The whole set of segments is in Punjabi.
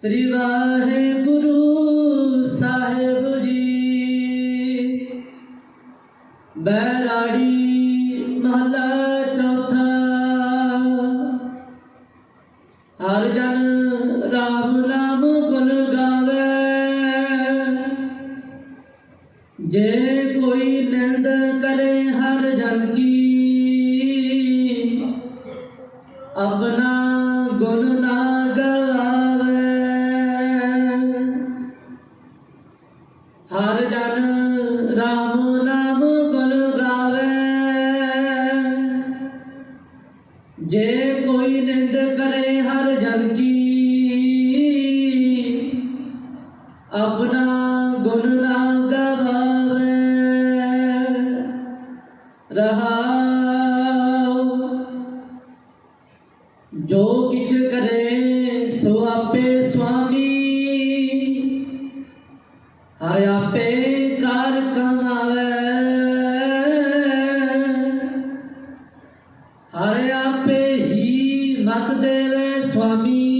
ਸ੍ਰੀ ਵਾਹਿਗੁਰੂ ਸਾਹਿਬ ਜੀ। ਬੈਰਾੜੀ ਮਹਲਾ ਚੌਥਾ। ਹਰ ਜਨ ਰਾਮ ਨਾਮ ਗੁਣ ਗਾਵੇ। ਜੇ ਕੋਈ ਨਿੰਦ ਕਰੇ ਹਰ ਜਨ ਕੀ ਜੇ ਕੋਈ ਨਿੰਦ ਕਰੇ ਹਰ ਜਨ ਕੀ, ਆਪਣਾ ਗੁਣ ਨਾ ਗਵਾਵੇ। ਰਹਾਉ ਜੋ ਕਿਛ ਕਰੇ ਸੋ ਆਪੇ ਹੀ ਦੇਵੇ ਸੁਆਮੀ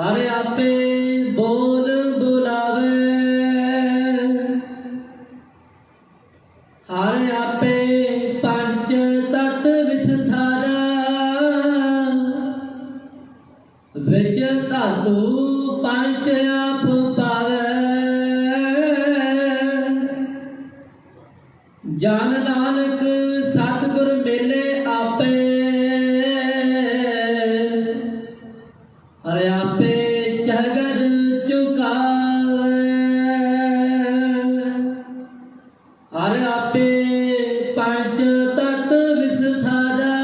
ਹਰ ਆਪੇ ਬੋਲ ਬੁਲਾਵੇ। ਹਰ ਆਪੇ ਪੰਜ ਤਤ ਵਿਸਥਾਰਾ। ਵਿੱਚ ਧਾਤੂ ਪੰਜ ਆਪ ਜਨ ਨਾਨਕ ਸਤਿਗੁਰ ਮੇਲੇ ਆਪੇ। ਹਰ ਆਪੇ ਚਗਰ ਚੁਕਾਵੇ। ਹਰ ਆਪੇ ਪੰਜ ਤਤ ਵਿਸਥਾਰਾ।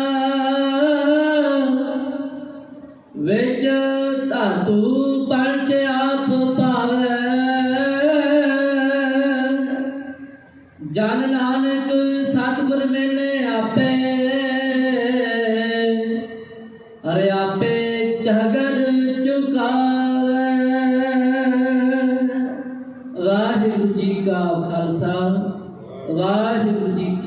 ਵਿੱਚ ਧਾਤੂ ਪੰਜ ਆਪ ਪਾਵੇ। ਜਨ ਨਾਨਕ ਸਤਿਗੁਰ ਮੇਲੇ ਆਪੇ। ਹਰ ਆਪੇ ਚਗਰ ਚੁਕਾਵੇ। ਵਾਹਿਗੁਰੂ ਜੀ ਕਾ ਖਾਲਸਾ, ਵਾਹਿਗੁਰੂ ਜੀ